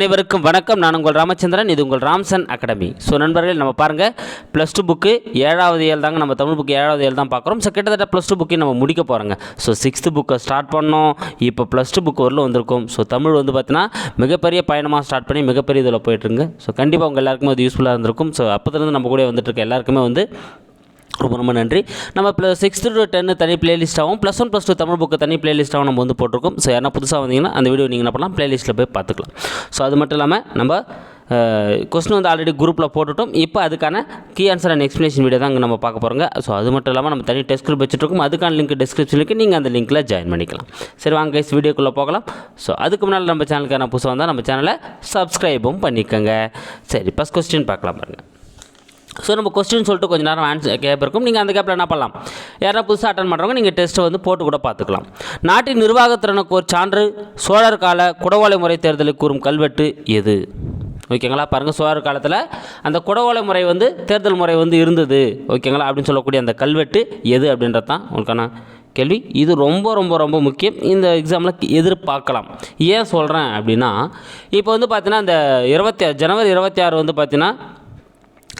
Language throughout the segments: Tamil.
அனைவருக்கும் வணக்கம். நான் உங்கள் ராமச்சந்திரன் இது உங்கள் ராம்சன் அகாடமி. ஸோ நண்பர்கள் நம்ம பாருங்கள் ப்ளஸ் டூ புக்கு ஏழாவது ஏழு தாங்க நம்ம தமிழ் புக்கு ஏழாவது ஏழு தான் பார்க்குறோம். ஸோ கிட்டத்தட்ட ப்ளஸ் டூ புக்கே நம்ம முடிக்க போகிறோங்க ஸோ சிக்ஸ்த்து புக்கை ஸ்டார்ட் பண்ணோம். இப்போ ப்ளஸ் டூ புக் வரலும் வந்திருக்கும். ஸோ தமிழ் வந்து பார்த்தீங்கன்னா மிகப்பெரிய பயணமாக ஸ்டார்ட் பண்ணி மிகப்பெரிய இதில் போயிட்டுருங்க ஸோ கண்டிப்பாக உங்கள் எல்லாருக்குமே அது யூஸ்ஃபுல்லாக இருந்திருக்கும். ஸோ அப்போதுலேருந்து நம்ம கூட வந்துட்டுருக்க எல்லாருக்குமே வந்து ரொம்ப ரொம்ப நன்றி. நம்ம ப்ளஸ் சிக்ஸ்த்து டு டென்னு தனி பிளேலிஸ்ட்டாகவும் plus one plus two Tamil book தனி பிளேலிஸ்ட்டாகவும் நம்ம வந்து போட்டிருக்கோம். ஸோ யாரா புதுசாக வந்தீங்கன்னா அந்த வீடியோ நீங்கள் என்ன பண்ணலாம் பிளேலிஸ்ட்டில் போய் பார்த்துக்கலாம். ஸோ அது மட்டும் இல்லாமல் நம்ம கொஸ்டின் வந்து ஆல்ரெடி குரூப்பில் போட்டுட்டோம். இப்போ அதுக்கான key answer and explanation video தான் அங்கே நம்ம பார்க்க போகிறோங்க ஸோ அது மட்டும் இல்லாமல் நம்ம தனி டெஸ்ட் குரூப் வச்சுருக்கோம் அதுக்கான லிங்க் டிஸ்கிரிப்ஷனுக்கு நீங்கள் அந்த லிங்க்கில் ஜாயின் பண்ணிக்கலாம். சரி வாங்க கைஸ் வீடியோக்குள்ளே போகலாம். ஸோ அதுக்கு முன்னால் நம்ம சேனலுக்கான புதுசாக வந்தால் நம்ம சேனலை சப்ஸ்கிரைபும் பண்ணிக்கோங்க. சரி ஃபஸ்ட் கொஸ்டின் பார்க்கலாம் பாருங்கள் ஸோ நம்ம கொஸ்டின் சொல்லிட்டு கொஞ்சம் நேரம் ஆன்சர் கேப் இருக்கும். நீங்கள் அந்த கேப்பில் என்ன பண்ணலாம்? யாராவது புதுசாக அட்டன் பண்ணுறவங்க நீங்கள் டெஸ்ட்டை வந்து போட்டு கூட பார்த்துக்கலாம். நாட்டின் நிர்வாகத்திறனுக்கு ஒரு சான்று சோழர் கால குடவோலை முறை தேர்தலுக்கு கூறும் கல்வெட்டு எது? ஓகேங்களா பாருங்கள் சோழர் காலத்தில் அந்த குடவோலை முறை வந்து தேர்தல் முறை வந்து இருந்தது. ஓகேங்களா அப்படின்னு சொல்லக்கூடிய அந்த கல்வெட்டு எது அப்படின்றது தான் உங்களுக்கான கேள்வி. இது ரொம்ப ரொம்ப ரொம்ப முக்கியம். இந்த எக்ஸாமில் எதிர்பார்க்கலாம். ஏன் சொல்கிறேன் அப்படின்னா இப்போ வந்து பார்த்தீங்கன்னா இந்த இருபத்தி ஜனவரி இருபத்தி ஆறு வந்து பார்த்தீங்கன்னா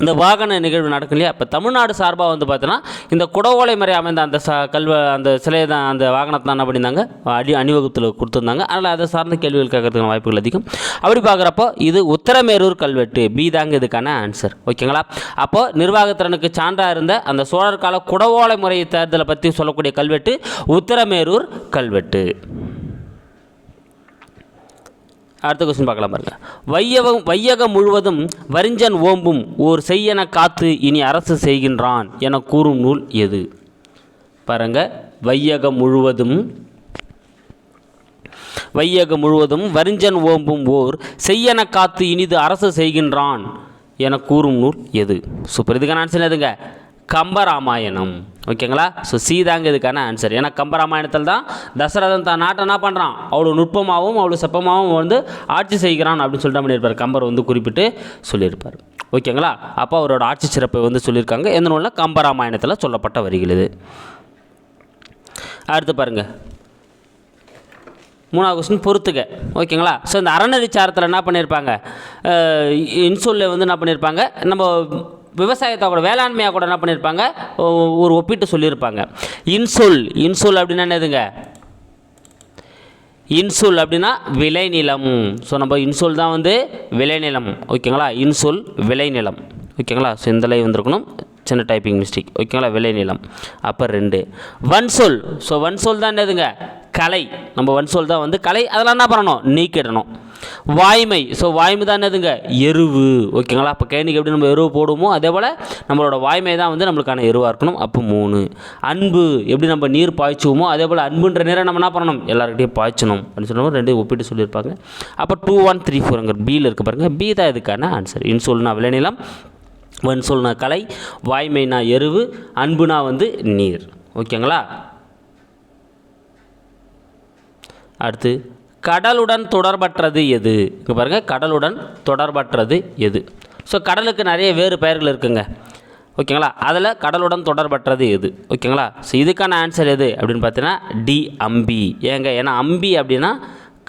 இந்த வாகன நிகழ்வு நடக்கும் இல்லையா? இப்போ தமிழ்நாடு சார்பாக வந்து பார்த்தோன்னா இந்த குடவோலை முறை அமைந்த அந்த ச கல்வ அந்த சிலையை தான் அந்த வாகனத்தை தான் என்ன பண்ணியிருந்தாங்க? அடி அணிவகுத்தில் கொடுத்துருந்தாங்க. அதனால் அதை சார்ந்த கேள்விகள் கேட்கறதுக்கான வாய்ப்புகள் அதிகம். அப்படி பார்க்குறப்போ இது உத்தரமேரூர் கல்வெட்டு. பி தாங்க இதுக்கான ஆன்சர் ஓகேங்களா? அப்போது நிர்வாகத்திறனுக்கு சான்றாக இருந்த அந்த சோழர் கால குடவோலை முறை தேர்தலை பற்றி சொல்லக்கூடிய கல்வெட்டு உத்தரமேரூர் கல்வெட்டு. அடுத்த கொஸ்டின் பார்க்கலாம் பாருங்க. வையகம் வையகம் முழுவதும் வரிஞ்சன் ஓம்பும் ஓர் செய்யென காத்து இனி அரசு செய்கின்றான் என கூறும் நூல் எது? பாருங்க. வையகம் முழுவதும் வையகம் முழுவதும் வரிஞ்சன் ஓம்பும் ஓர் செய்யன காத்து இனிது அரசு செய்கின்றான் என கூறும் நூல் எது? சூப்பர் இதுக்கான ஆன்சர் எதுங்க கம்பராமாயணம். ஓகேங்களா? ஸோ சீதாங்க இதுக்கான ஆன்சர் ஏன்னா கம்பராமாயணத்தில் தான் தசரதன் தான் நாட்டை என்ன பண்ணுறான் அவ்வளோ நுட்பமாகவும் அவ்வளோ செப்பமாகவும் வந்து ஆட்சி செய்கிறான் அப்படின்னு சொல்லிட்டு பண்ணியிருப்பார் கம்பர் வந்து குறிப்பிட்டு சொல்லியிருப்பார். ஓகேங்களா? அப்போ அவரோட ஆட்சி சிறப்பை வந்து சொல்லியிருக்காங்க. எந்த நூலில் கம்பராமாயணத்தில் சொல்லப்பட்ட வரிகள் இது. அடுத்து பாருங்கள் மூணாவது கொஸ்டின் பொறுத்துக்க ஓகேங்களா? ஸோ இந்த அறநெறிச்சாரத்தில் என்ன பண்ணியிருப்பாங்க அஹ் இன்சொல்ல வந்து என்ன பண்ணியிருப்பாங்க நம்ம விவசாயத்தை கூட வேளாண்மையாக கூட என்ன பண்ணியிருப்பாங்க ஒ- ஒரு ஒப்பிட்டு சொல்லியிருப்பாங்க இன்சொல் இன்சொல் அப்படின்னா என்னதுங்க? இன்சொல் அப்படின்னா விளைநிலம். ஸோ நம்ம இன்சொல் தான் வந்து விளைநிலம். ஓகேங்களா இன்சொல் விளைநிலம். ஓகேங்களா ஸோ இந்த லை வந்திருக்கணும். சின்ன டைப்பிங் மிஸ்டேக் ஓகேங்களா விளைநிலம். அப்போ ரெண்டு. வன்சொல். ஸோ வன்சொல் தான் என்னதுங்க? கலை. நம்ம வன்சொல் தான் வந்து கலை. அதெல்லாம் என்ன பண்ணணும்? நீக்கிடணும். வாய்மை. ஸோ வாய்மை தான் என்னதுங்க? எருவு. ஓகேங்களா அப்போ கேணிக்கு எப்படி நம்ம எருவு போடுவோமோ அதே போல் நம்மளோட வாய்மை தான் வந்து நம்மளுக்கான எருவாக இருக்கணும். அப்போ மூணு. அன்பு. எப்படி நம்ம நீர் பாய்ச்சுவோமோ அதே போல் அன்புன்ற நேரம் நம்ம என்ன பண்ணணும்? எல்லாருக்கிட்டையும் பாய்ச்சணும். அப்படின்னு சொல்லுவோம் ரெண்டு ஒப்பிட்டு சொல்லியிருப்பாங்க. அப்போ டூ ஒன் த்ரீ ஃபோருங்கிற பியில் இருக்க பாருங்கள் பி தான் இதுக்கான ஆன்சர் இன்சொல்னா விளைநிலம். வன்சொல்னா கலை. வாய்மைனா எருவு. அன்புனா வந்து நீர். ஓகேங்களா அடுத்து. கடலுடன் தொடர்பற்றது எது? இங்கே பாருங்கள் கடலுடன் தொடர்பற்றது எது? ஸோ கடலுக்கு நிறைய வேறு பெயர்கள் இருக்குங்க. ஓகேங்களா? அதில் கடலுடன் தொடர்பற்றது எது? ஓகேங்களா? ஸோ இதுக்கான ஆன்சர் எது? அப்படின்னு பார்த்தீங்கன்னா டி அம்பி. ஏங்க ஏன்னா அம்பி அப்படின்னா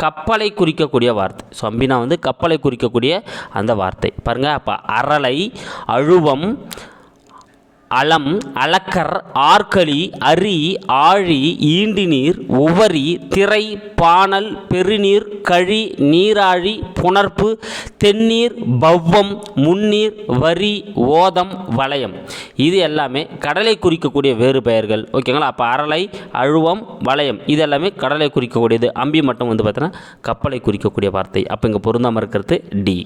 கப்பலை குறிக்கக்கூடிய வார்த்தை. ஸோ அம்பினா வந்து கப்பலை குறிக்கக்கூடிய அந்த வார்த்தை. பாருங்கள் அப்போ அரலை அழுவம் அலம் அலக்கர் ஆர்களி அரி ஆழி ஈண்டிநீர் உவரி திரை பானல் பெருநீர் கழி நீராழி புணர்ப்பு தென்னீர் பவ்வம் முன்னீர் வரி ஓதம் வளையம். இது எல்லாமே கடலை குறிக்கக்கூடிய வேறு பெயர்கள். ஓகேங்களா? அப்போ அரலை அழுவம் வளையம். இது எல்லாமே கடலை குறிக்கக்கூடியது. அம்பி மட்டும் வந்து பார்த்தோன்னா கப்பலை குறிக்கக்கூடிய வார்த்தை. அப்போ இங்கே பொருந்தாமல் இருக்கிறது டி.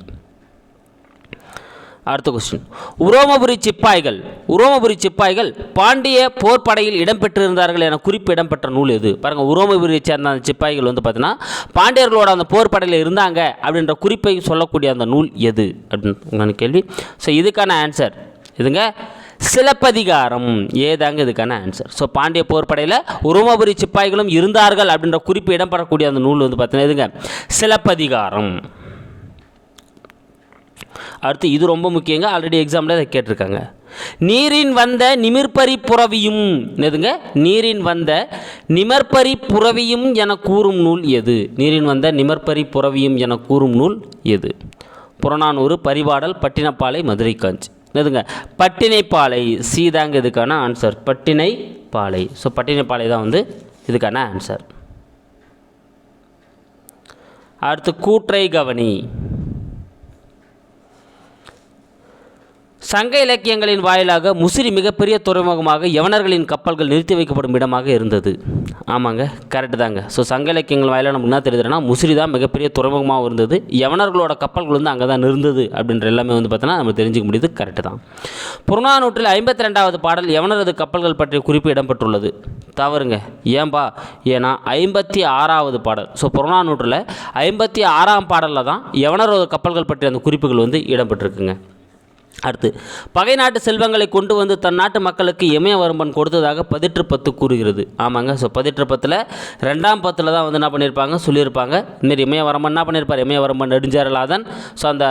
அடுத்த கொஸ்டின் உரோமபுரி சிப்பாய்கள் உரோமபுரி சிப்பாய்கள் பாண்டிய போர்ப்படையில் இடம்பெற்றிருந்தார்கள் என குறிப்பு இடம்பெற்ற நூல் எது? பாருங்கள் உரோமபுரியை சேர்ந்த அந்த சிப்பாய்கள் வந்து பார்த்தீங்கன்னா பாண்டியர்களோட அந்த போர்ப்படையில் இருந்தாங்க அப்படின்ற குறிப்பை சொல்லக்கூடிய அந்த நூல் எது? அப்படின்னு கேள்வி. ஸோ இதுக்கான ஆன்சர் இதுங்க சிலப்பதிகாரம். ஏதாங்க இதுக்கான ஆன்சர் ஸோ பாண்டிய போர்ப்படையில் உரோமபுரி சிப்பாய்களும் இருந்தார்கள் அப்படின்ற குறிப்பு இடம்பெறக்கூடிய அந்த நூல் வந்து பார்த்தீங்கன்னா இதுங்க சிலப்பதிகாரம். அடுத்து இது ரொம்ப முக்கியங்க. ஆல்ரெடி எக்ஸாமில் இதை கேட்டிருக்காங்க. நீரின் வந்த நிமிர்பரி புறவியும் என்னதுங்க? நீரின் வந்த நிமர்பரி புறவியும் என கூறும் நூல் எது? நீரின் வந்த நிமர்பரி புறவியும் என கூறும் நூல் எது? புறநானூறு பரிபாடல் பட்டினப்பாலை மதுரை காஞ்சி என்னதுங்க? பட்டினைப்பாலை. சீதாங்க இதுக்கான ஆன்சர் பட்டினைப்பாலை. ஸோ பட்டினைப்பாலை தான் வந்து இதுக்கான ஆன்சர் அடுத்து கூற்றை கவனி. சங்க இலக்கியங்களின் வாயிலாக முசிறி மிகப்பெரிய துறைமுகமாக யவனர்களின் கப்பல்கள் நிறுத்தி வைக்கப்படும் இடமாக இருந்தது. ஆமாங்க கரெக்டு தாங்க. ஸோ சங்க இலக்கியங்கள் வாயிலாக நமக்கு என்ன தெரியுதுன்னா முசிறி தான் மிகப்பெரிய துறைமுகமாக இருந்தது. யவனர்களோட கப்பல்கள் வந்து அங்கே தான் இருந்தது அப்படின்ற எல்லாமே வந்து பார்த்தோன்னா நம்ம தெரிஞ்சுக்க முடியுது கரெக்டு தான். புறநானூற்றில் ஐம்பத்தி ரெண்டாவது பாடல் யவனரது கப்பல்கள் பற்றிய குறிப்பு இடம்பெற்றுள்ளது. தவறுங்க. ஏன்பா? ஏன்னா ஐம்பத்தி ஆறாவது பாடல். ஸோ புறநானூற்றில் ஐம்பத்தி ஆறாம் பாடலில் தான் யவனரது கப்பல்கள் பற்றிய அந்த குறிப்புகள் வந்து இடம்பெற்றிருக்குங்க. அடுத்து பகை நாட்டு செல்வங்களை கொண்டு வந்து தன் நாட்டு மக்களுக்கு இமயவரம்பன் கொடுத்ததாக பதிற்று பத்து கூறுகிறது. ஆமாங்க ஸோ பதிற்று பத்தில் ரெண்டாம் பத்தில் தான் வந்து என்ன பண்ணியிருப்பாங்க சொல்லியிருப்பாங்க. இந்தமாரி இமயவரம்பன் என்ன பண்ணியிருப்பார் இமயவரம்பன் நெடுஞ்சாரலாதன் ஸோ அந்த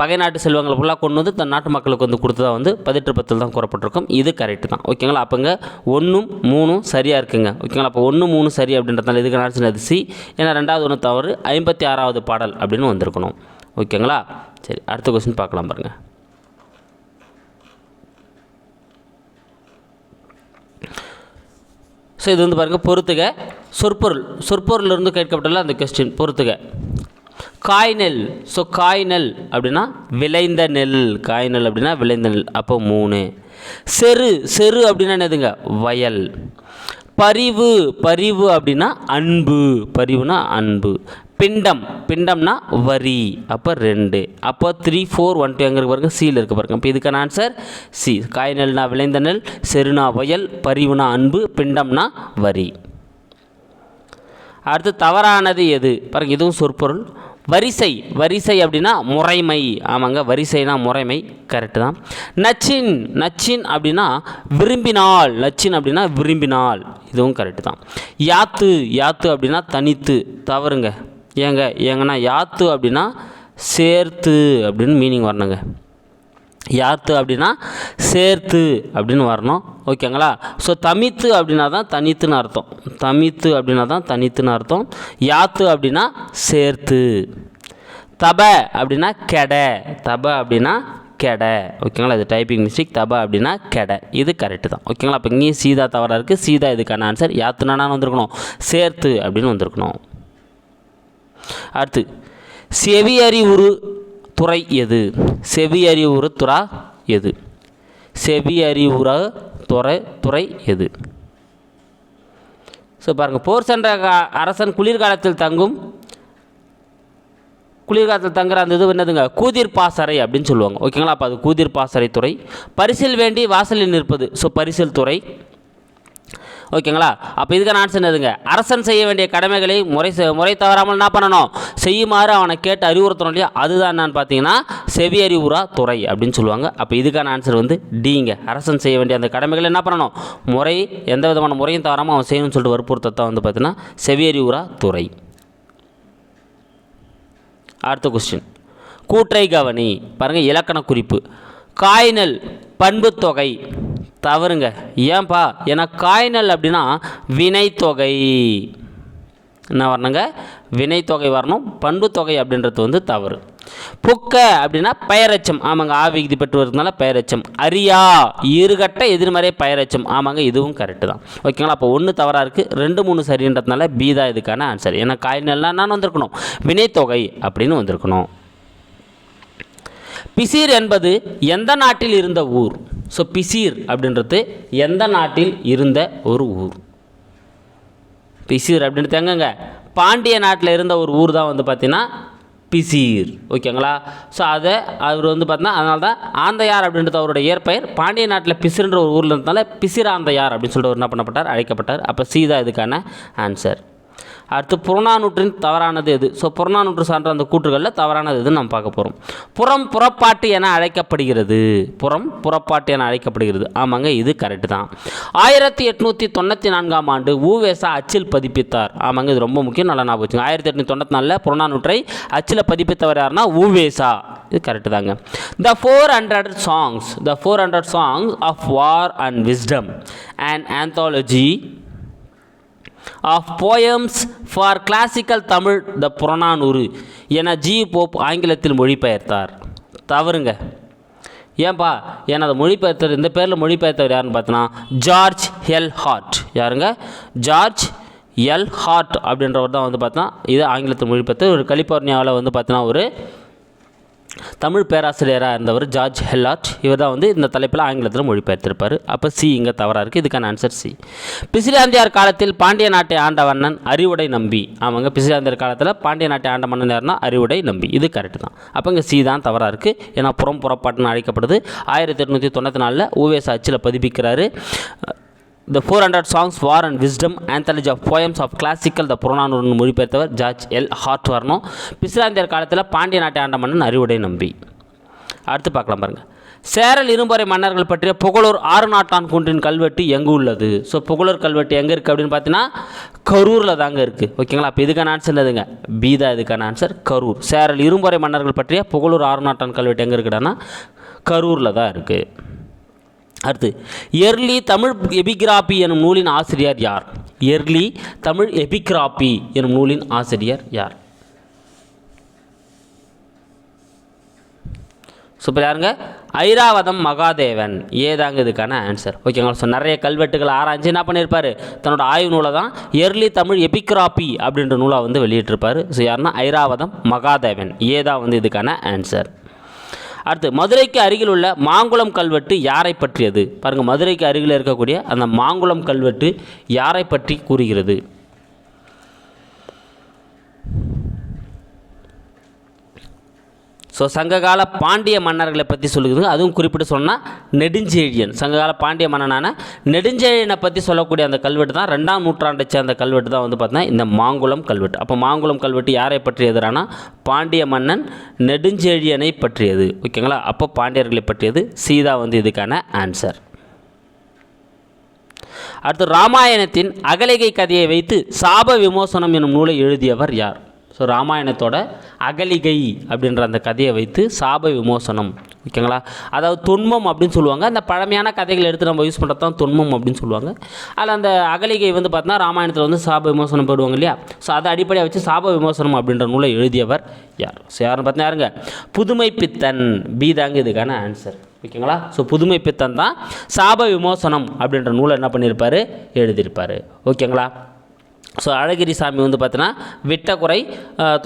பகை நாட்டு செல்வங்களை ஃபுல்லாக கொண்டு வந்து தன் நாட்டு மக்களுக்கு வந்து கொடுத்ததா வந்து பதிற்று பத்தில் தான் கூறப்பட்டிருக்கும். இது கரெக்டு தான். ஓகேங்களா அப்போங்க ஒன்றும் மூணும் சரியாக இருக்குங்க. ஓகேங்களா அப்போ ஒன்று மூணு சரி அப்படின்றதுனால இதுக்கு நான் அது சி. ஏன்னா ரெண்டாவது ஒன்று தவறு ஐம்பத்தி ஆறாவது பாடல் அப்படின்னு வந்திருக்கணும். ஓகேங்களா சரி அடுத்த கொஸ்டின் பார்க்கலாம் பாருங்கள் ஸோ இது வந்து பாருங்கள் பொறுத்துக. சொற்பொருள். சொற்பொருளிலிருந்து கேட்கப்பட்டுள்ள அந்த கொஸ்டின் பொறுத்துக. காய் நெல் ஸோ காய் நெல் அப்படின்னா விளைந்த நெல். காய் நெல் அப்படின்னா விளைந்த நெல். அப்போ மூணு. செரு. செரு அப்படின்னா என்னதுங்க? வயல். பரிவு. பரிவு அப்படின்னா அன்பு. பரிவுனா அன்பு. பிண்டம். பிண்டம்னா வரி. அப்போ ரெண்டு. அப்போ த்ரீ ஃபோர் ஒன் டூ எங்கே இருக்கு பாருங்க? சியில் பாருங்க. இப்போ இதுக்கான ஆன்சர் சி காய் நெல்னா விளைந்த நெல் செருனா வயல் பரிவுனா அன்பு பிண்டம்னா வரி. அடுத்து தவறானது எது? பாருங்க இதுவும் சொற்பொருள். வரிசை. வரிசை அப்படின்னா முறைமை. ஆமாங்க வரிசைனா முறைமை. கரெக்டு தான். நச்சின். நச்சின் அப்படின்னா விரும்பினால். நச்சின் அப்படின்னா விரும்பினால். இதுவும் கரெக்டு தான். யாத்து. யாத்து அப்படின்னா தனித்து. தவறுங்க. ஏங்க ஏங்கன்னா யாத்து அப்படின்னா சேர்த்து அப்படின்னு மீனிங் வரணுங்க. யாத்து அப்படின்னா சேர்த்து அப்படின்னு வரணும். ஓகேங்களா? ஸோ தமித்து அப்படின்னா தான் தனித்துன்னு அர்த்தம். தமித்து அப்படின்னா தான் தனித்துன்னு அர்த்தம். யாத்து அப்படின்னா சேர்த்து. தப அப்படின்னா கெடை. தப அப்படின்னா கெடை. ஓகேங்களா? இது டைப்பிங் மிஸ்டேக் தப அப்படின்னா கெடை. இது கரெக்டு தான். ஓகேங்களா? அப்போ இங்கேயும் சீதா தவறாக இருக்குது சீதா இதுக்கான ஆன்சர் யாத்துனா வந்திருக்கணும். சேர்த்து அப்படின்னு வந்திருக்கணும். அடுத்து செவி அறிவுறு துறை எது? செவி அறிவுறு துறா எது? செவி அறிவுற துறை துறை எது? ஸோ பாருங்கள் போர் சென்ற அரசன் குளிர்காலத்தில் தங்கும் குளிர்காலத்தில் தங்குற அந்த இது என்னதுங்க? கூதிர் பாசறை அப்படின்னு சொல்லுவாங்க. ஓகேங்களா? அப்போ அது கூதிர் பாசறை துறை. பரிசில் வேண்டி வாசலில் நிற்பது. ஸோ பரிசில் துறை ஓகேங்களா? அப்போ இதுக்கான ஆன்சர் என்னதுங்க? அரசன் செய்ய வேண்டிய கடமைகளை முறை முறை தவறாமல் என்ன பண்ணணும்? செய்யுமாறு அவனை கேட்டு அறிவுறுத்தணும் இல்லையா? அதுதான் என்னன்னு பார்த்தீங்கன்னா செவி அறிவுரா துறை அப்படின்னு சொல்லுவாங்க. அப்போ இதுக்கான ஆன்சர் வந்து டிங்க அரசன் செய்ய வேண்டிய அந்த கடமைகளை என்ன பண்ணணும்? முறை எந்த விதமான முறையும் தவறாமல் அவன் செய்யணும்னு சொல்லிட்டு வற்புறுத்தத்தான் வந்து பார்த்தீங்கன்னா செவி அறிவுரா துறை. அடுத்த கொஸ்டின் கூற்றை கவனி. பாருங்கள் இலக்கண குறிப்பு. காய்நெல் பண்புத்தொகை தவறுங்க. ஏன்பா? ஏன்னா காயினல் அப்படின்னா வினைத்தொகை. என்ன வரணுங்க? வினைத்தொகை வரணும். பண்புத்தொகை அப்படின்றது வந்து தவறு. புக்க அப்படின்னா பெயரச்சம். ஆமாங்க ஆவிகுதி பெற்று வருதுனால பெயரச்சம். அரியா இருகட்ட எதிர்மறை பெயரச்சம். ஆமாங்க இதுவும் கரெக்டு தான். ஓகேங்களா? அப்போ ஒன்று தவறாக இருக்குது ரெண்டு மூணு சரின்றதுனால பி தான் இதுக்கான ஆன்சர் ஏன்னா காய்நெல்லாம் நான் வந்திருக்கணும். வினைத்தொகை அப்படின்னு வந்திருக்கணும். பிசிர் என்பது எந்த நாட்டில் இருந்த ஊர்? ஸோ பிசீர் அப்படின்றது எந்த நாட்டில் இருந்த ஒரு ஊர்? பிசீர் அப்படின்றது எங்கங்க? பாண்டிய நாட்டில் இருந்த ஒரு ஊர் தான் வந்து பார்த்தீங்கன்னா பிசீர் ஓகேங்களா ஸோ அதை அவர் வந்து பார்த்தீங்கன்னா அதனால தான் ஆந்தையார் அப்படின்றது அவருடைய இயற்பெயர். பாண்டிய நாட்டில் பிசிறுன்ற ஒரு ஊரில் இருந்தனால பிசிர் ஆந்தையார் அப்படின்னு சொல்லிட்டு அவர் என்ன பண்ணப்பட்டார்? அழைக்கப்பட்டார். அப்போ சீதா இதுக்கான ஆன்சர் அடுத்து புறநானூற்றின் தவறானது எது? ஸோ புறநானூற்று சான்ற அந்த கூற்றுகளில் தவறானது எதுன்னு நம்ம பார்க்க போகிறோம் புறம் புறப்பாட்டு என அழைக்கப்படுகிறது. புறம் புறப்பாட்டு என அழைக்கப்படுகிறது. ஆமாங்க இது கரெக்டு தான். ஆயிரத்தி எட்நூற்றி தொண்ணூற்றி நான்காம் ஆண்டு ஊவேசா அச்சில் பதிப்பித்தார். ஆமாங்க இது ரொம்ப முக்கியம். நல்லா ஞாபகம் வச்சுங்க. ஆயிரத்தி எட்நூற்றி தொண்ணூற்றி நாலில் புறநானூற்றை அச்சில் பதிப்பித்தவர் யாருன்னா? ஊவேசா. இது கரெக்டு தாங்க. The four hundred songs the four hundred songs of war and wisdom and anthology of poems for classical Tamil the Purananuru என ஜி போப் ஆங்கிலத்தில் மொழிபெயர்த்தார். தவறுங்க. ஏன்பா? எனது அதை மொழிபெயர்த்தவர் இந்த பேரில் மொழிபெயர்த்தவர் யாருன்னு பார்த்தோன்னா ஜார்ஜ் எல் ஹார்ட் யாருங்க? ஜார்ஜ் எல் ஹார்ட் அப்படின்றவர் தான் வந்து பார்த்தோன்னா இது ஆங்கிலத்தில் மொழிபெயர்த்து ஒரு கலிஃபோர்னியாவில் வந்து பார்த்தோன்னா ஒரு தமிழ் பேராசிரியராக இருந்தவர் ஜார்ஜ் ஹெல்லாட். இவர் தான் வந்து இந்த தலைப்பில் ஆங்கிலத்தில் மொழிபெயர்த்திருப்பார். அப்போ சி இங்கே தவறாக இருக்குது இதுக்கான ஆன்சர் சி பிசிலாந்தியார் காலத்தில் பாண்டிய நாட்டை ஆண்ட வண்ணன் அறிவுடை நம்பி. ஆமாங்க பிசிலாந்தியார் காலத்தில் பாண்டிய நாட்டை ஆண்ட மன்னன் யாருன்னா அறிவுடை நம்பி. இது கரெக்டு தான். அப்போ இங்கே சி தான் தவறாக இருக்குது ஏன்னா புறம் புறப்பாட்டுன்னு அழைக்கப்படுது. ஆயிரத்தி எட்நூற்றி தொண்ணூற்றி நாலில் ஊவேஸ் ஆட்சியில் பதிப்பிக்கிறாரு. The four hundred songs war and wisdom anthology of poems of classical the Purananuru மொழிபெயர்த்தவர் George L Hart வரணும் பிஸ்ராந்தியர் காலத்தில் பாண்டிய நாட்டை ஆண்ட மன்னன் அறிவுடை நம்பி அடுத்து பார்க்கலாம் பாருங்கள் சேரல் இரும்பறை மன்னர்கள் பற்றிய புகழூர் ஆறு நாட்டான் குன்றின் கல்வெட்டு எங்கே உள்ளது? ஸோ புகழூர் கல்வெட்டு எங்கே இருக்குது அப்படின்னு பார்த்தீங்கன்னா கரூரில் தாங்க இருக்குது ஓகேங்களா அப்போ இதுக்கான ஆன்சர் என்னதுங்க? பீதா இதுக்கான ஆன்சர் கரூர். சேரல் இரும்பறை மன்னர்கள் பற்றிய புகழூர் ஆறு நாட்டான் கல்வெட்டு எங்கே இருக்குடான்னா கரூரில் தான் இருக்குது அடுத்து எர்லி தமிழ் எபிகிராபி எனும் நூலின் ஆசிரியர் யார்? எர்லி தமிழ் எபிகிராபி எனும் நூலின் ஆசிரியர் யார்? சூப்பர் யாருங்க? ஐராவதம் மகாதேவன். ஏதாங்க இதுக்கான ஆன்சர் ஓகேங்களா ஸோ நிறைய கல்வெட்டுகள் ஆராய்ஞ்சு என்ன பண்ணியிருப்பார்? தன்னோட ஆய்வு நூலை தான் எர்லி தமிழ் எபிகிராபி அப்படின்ற நூலை வந்து வெளியிட்டிருப்பார். ஸோ யாருன்னா ஐராவதம் மகாதேவன். ஏதா வந்து இதுக்கான ஆன்சர் அடுத்து மதுரைக்கு அருகில் உள்ள மாங்குளம் கல்வெட்டு யாரை பற்றியது? பாருங்கள் மதுரைக்கு அருகில் இருக்கக்கூடிய அந்த மாங்குளம் கல்வெட்டு யாரை பற்றி கூறுகிறது? ஸோ சங்ககால பாண்டிய மன்னர்களை பற்றி சொல்லுகிறது. அதுவும் குறிப்பிட்டு சொன்னால் நெடுஞ்செழியன். சங்ககால பாண்டிய மன்னனான நெடுஞ்செழியனை பற்றி சொல்லக்கூடிய அந்த கல்வெட்டு தான் ரெண்டாம் நூற்றாண்டை சேர்ந்த கல்வெட்டு தான் வந்து பார்த்தீங்கன்னா இந்த மாங்குளம் கல்வெட்டு. அப்போ மாங்குளம் கல்வெட்டு யாரை பற்றியதுனா பாண்டிய மன்னன் நெடுஞ்செழியனை பற்றியது. ஓகேங்களா அப்போ பாண்டியர்களை பற்றியது சீதா வந்து இதுக்கான ஆன்சர் அடுத்து ராமாயணத்தின் அகலிகை கதையை வைத்து சாப விமோசனம் என்னும் நூலை எழுதியவர் யார்? ஸோ ராமாயணத்தோட அகலிகை அப்படின்ற அந்த கதையை வைத்து சாப விமோசனம். ஓகேங்களா? அதாவது துன்பம் அப்படின்னு சொல்லுவாங்க. அந்த பழமையான கதைகள் எடுத்து நம்ம யூஸ் பண்ணுறது தான் துன்பம் அப்படின்னு சொல்லுவாங்க. அதில் அந்த அகலிகை வந்து பார்த்தோன்னா ராமாயணத்தில் வந்து சாப விமோசனம் போடுவாங்க இல்லையா? ஸோ அதை அடிப்படையாக வச்சு சாப விமோசனம் அப்படின்ற நூலை எழுதியவர் யார்? ஸோ யாருன்னு பார்த்தீங்கன்னா யாருங்க? புதுமை பித்தன். பி தாங்க இதுக்கான ஆன்சர் ஓகேங்களா? ஸோ புதுமை பித்தன் தான் சாப விமோசனம் அப்படின்ற நூலை என்ன பண்ணியிருப்பார்? எழுதியிருப்பார். ஓகேங்களா? ஸோ அழகிரி சாமி வந்து பார்த்தீங்கன்னா விட்டக்குறை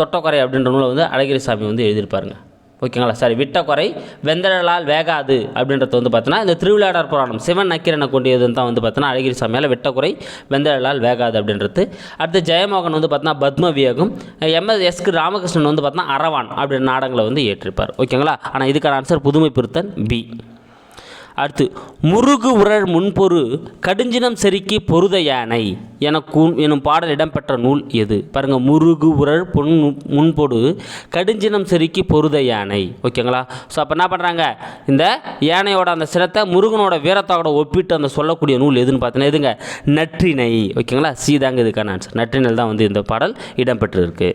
தொட்டக்குறை அப்படின்ற நூலை வந்து அழகிரி சாமி வந்து எழுதியிருப்பாருங்க. ஓகேங்களா? சாரி விட்டக்குறை வெந்தழலால் வேகாது அப்படின்றது வந்து பார்த்தீங்கன்னா இந்த திருவிழாடர் புராணம் சிவன் நக்கீரனை கொண்டியதுன்னு தான் வந்து பார்த்தீங்கன்னா அழகிரி சாமியால் விட்டக்குறை வெந்தழலால் வேகாது அப்படின்றது. அடுத்து ஜெயமோகன் வந்து பார்த்தீங்கன்னா பத்ம வியோகம் எம்எஸ் எஸ்க்கு ராமகிருஷ்ணன் வந்து பார்த்தீங்கன்னா அரவான் அப்படின்ற நாடகங்களை வந்து ஏற்றிருப்பார். ஓகேங்களா? ஆனால் இதுக்கான ஆன்சர் புதுமை பிறுத்தன் பி. அடுத்து முருகு உரல் முன்பொரு கடுஞ்சினம் செருக்கி பொருத யானை எனக்கும் எனும் பாடல் இடம்பெற்ற நூல் எது? பாருங்க முருகு உரழ் பொன் முன்பொடு கடுஞ்சினம் செருக்கி பொருத யானை. ஓகேங்களா? ஸோ அப்போ என்ன பண்ணுறாங்க இந்த யானையோட அந்த சிரத்தை முருகனோட வீரத்தோட ஒப்பிட்டு அந்த சொல்லக்கூடிய நூல் எதுன்னு பார்த்தீங்கன்னா எதுங்க? நற்றினை ஓகேங்களா? சீதாங்க இதுக்கான ஆன்சர் நற்றினையில் தான் வந்து இந்த பாடல் இடம்பெற்றிருக்கு.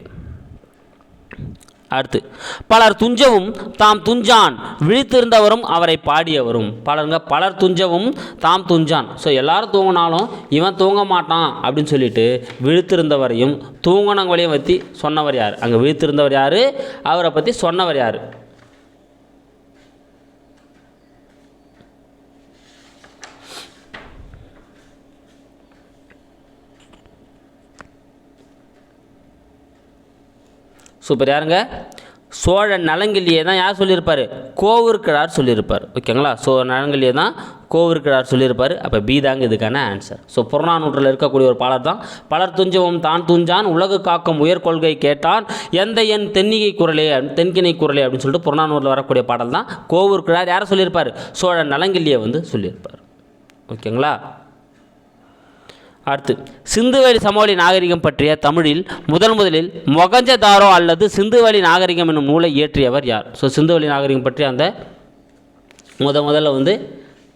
அடுத்து பலர் துஞ்சவும் தாம் துஞ்சான் விழித்திருந்தவரும் அவரை பாடியவரும். பலருங்க பலர் துஞ்சவும் தாம் துஞ்சான். ஸோ எல்லாரும் தூங்கினாலும் இவன் தூங்க மாட்டான் அப்படின்னு சொல்லிட்டு விழித்திருந்தவரையும் தூங்கினவங்களையும் பற்றி சொன்னவர் யார்? அங்கே விழித்திருந்தவர் யார்? அவரை பற்றி சொன்னவர் யார்? சூப்பர். யாருங்க? சோழன் நலங்கிள்ளியை தான் யார் சொல்லியிருப்பார்? கோவூர்கிழார் சொல்லியிருப்பார். ஓகேங்களா? ஸோ நலங்கிள்ளியை தான் கோவூர்கிழார் சொல்லியிருப்பார். அப்போ பி தாங்க இதுக்கான ஆன்சர் ஸோ புறநானூற்றில் இருக்கக்கூடிய ஒரு பாடல் தான். பலர் துஞ்சவும் தான் துஞ்சான் உலகு காக்கும் உயர் கொள்கை கேட்டான். எந்த என் தென்னிகை குரலே தென்கிணை குரலே அப்படின்னு சொல்லிட்டு புறநானூரில் வரக்கூடிய பாடல் தான். கோவூர்கிழார் யாரை சொல்லியிருப்பார்? சோழன் நலங்கிள்ளியை வந்து சொல்லியிருப்பார். ஓகேங்களா? அடுத்து சிந்துவெளி சமவெளி நாகரிகம் பற்றிய தமிழில் முதன் முதலில் மொகஞ்சதாரோ அல்லது சிந்துவெளி நாகரிகம் என்னும் நூலை இயற்றியவர் யார்? ஸோ சிந்துவெளி நாகரிகம் பற்றி அந்த முத முதல்ல வந்து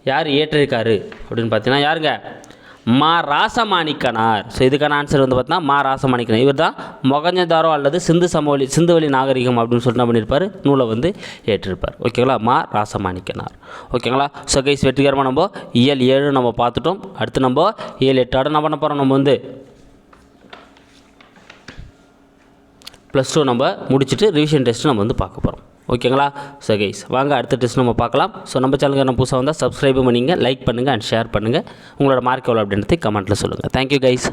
யார் இயற்றிருக்காரு அப்படின்னு பார்த்தீங்கன்னா யாருங்க? மா ராசமாணிக்கனார். ஸோ இதுக்கான ஆன்சர் வந்து பார்த்தீங்கன்னா மா ராசமாணிக்கனார். இவர் தான் மொகஞ்சதாரோ அல்லது சிந்து சமவெளி சிந்துவெளி நாகரிகம் அப்படின்னு சொல்லிட்டு பண்ணியிருப்பார் நூலை வந்து ஏற்றிருப்பார். ஓகேங்களா மா ராசமாணிக்கனார். ஓகேங்களா ஸோ கைஸ் வெற்றிகரமாக நம்ம இயல் ஏழு நம்ம பார்த்துட்டோம். அடுத்து நம்ம இயல் எட்டு. அடுத்து என்ன பண்ண போகிறோம் நம்ம வந்து ப்ளஸ் டூ நம்ம முடிச்சுட்டு ரிவிஷன் டெஸ்ட் நம்ம வந்து பார்க்க போகிறோம் ஓகேங்களா ஸோ கைஸ் வாங்க அடுத்த டெஸ்ட் நம்ம பார்க்கலாம். ஸோ நம்ம சேனலுக்கு நம்ம புதுசாக வந்தால் சப்ஸ்கிரைப் பண்ணிங்க லைக் பண்ணுங்கள் அண்ட் ஷேர் பண்ணுங்கள் உங்களோட மார்க் எவ்வளோ அப்படின்றதை கமெண்ட்டில் சொல்லுங்கள் தேங்க்யூ கைஸ்